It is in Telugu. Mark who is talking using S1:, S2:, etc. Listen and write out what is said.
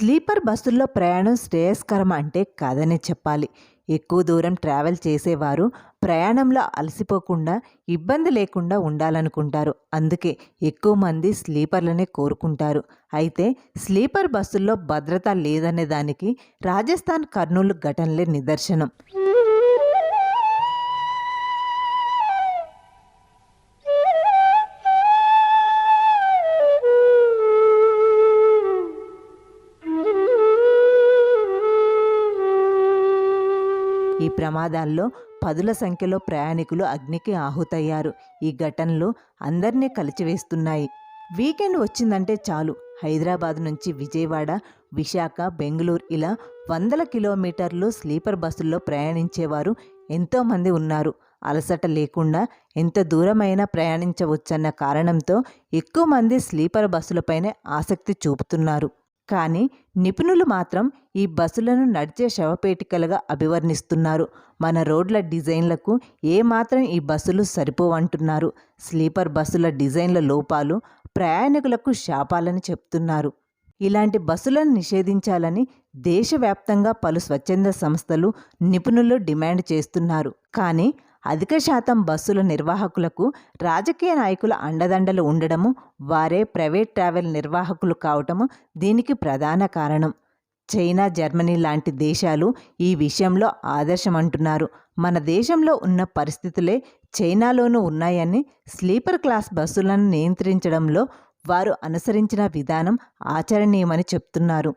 S1: స్లీపర్ బస్సుల్లో ప్రయాణం శ్రేయస్కరం అంటే కాదనే చెప్పాలి. ఎక్కువ దూరం ట్రావెల్ చేసేవారు ప్రయాణంలో అలసిపోకుండా ఇబ్బంది లేకుండా ఉండాలనుకుంటారు. అందుకే ఎక్కువ మంది స్లీపర్లనే కోరుకుంటారు. అయితే స్లీపర్ బస్సుల్లో భద్రత లేదనే దానికి రాజస్థాన్ కర్నూలు ఘటనలే నిదర్శనం. ఈ ప్రమాదాల్లో పదుల సంఖ్యలో ప్రయాణికులు అగ్నికి ఆహుతయ్యారు. ఈ ఘటనలు అందరినీ కలిచివేస్తున్నాయి. వీకెండ్ వచ్చిందంటే చాలు. హైదరాబాద్ నుంచి విజయవాడ విశాఖ బెంగళూరు ఇలా వందల కిలోమీటర్లు స్లీపర్ బస్సుల్లో ప్రయాణించేవారు ఎంతోమంది ఉన్నారు. అలసట లేకుండా ఎంత దూరమైనా ప్రయాణించవచ్చన్న కారణంతో ఎక్కువ మంది స్లీపర్ బస్సులపైనే ఆసక్తి చూపుతున్నారు. కానీ నిపుణులు మాత్రం ఈ బస్సులను నడిచే శవపేటికలుగా అభివర్ణిస్తున్నారు. మన రోడ్ల డిజైన్లకు ఏమాత్రం ఈ బస్సులు సరిపోవంటున్నారు స్లీపర్ బస్సుల డిజైన్ల లోపాలు ప్రయాణికులకు శాపాలని చెప్తున్నారు. ఇలాంటి బస్సులను నిషేధించాలని దేశవ్యాప్తంగా పలు స్వచ్ఛంద సంస్థలు నిపుణులు డిమాండ్ చేస్తున్నారు. కానీ అధిక శాతం బస్సుల నిర్వాహకులకు రాజకీయ నాయకుల అండదండలు ఉండడము వారే ప్రైవేట్ ట్రావెల్ నిర్వాహకులు కావటము దీనికి ప్రధాన కారణం. చైనా జర్మనీ లాంటి దేశాలు ఈ విషయంలో ఆదర్శమంటున్నారు. మన దేశంలో ఉన్న పరిస్థితులే చైనాలోనూ ఉన్నాయని స్లీపర్ క్లాస్ బస్సులను నియంత్రించడంలో వారు అనుసరించిన విధానం ఆచరణీయమని చెప్తున్నారు.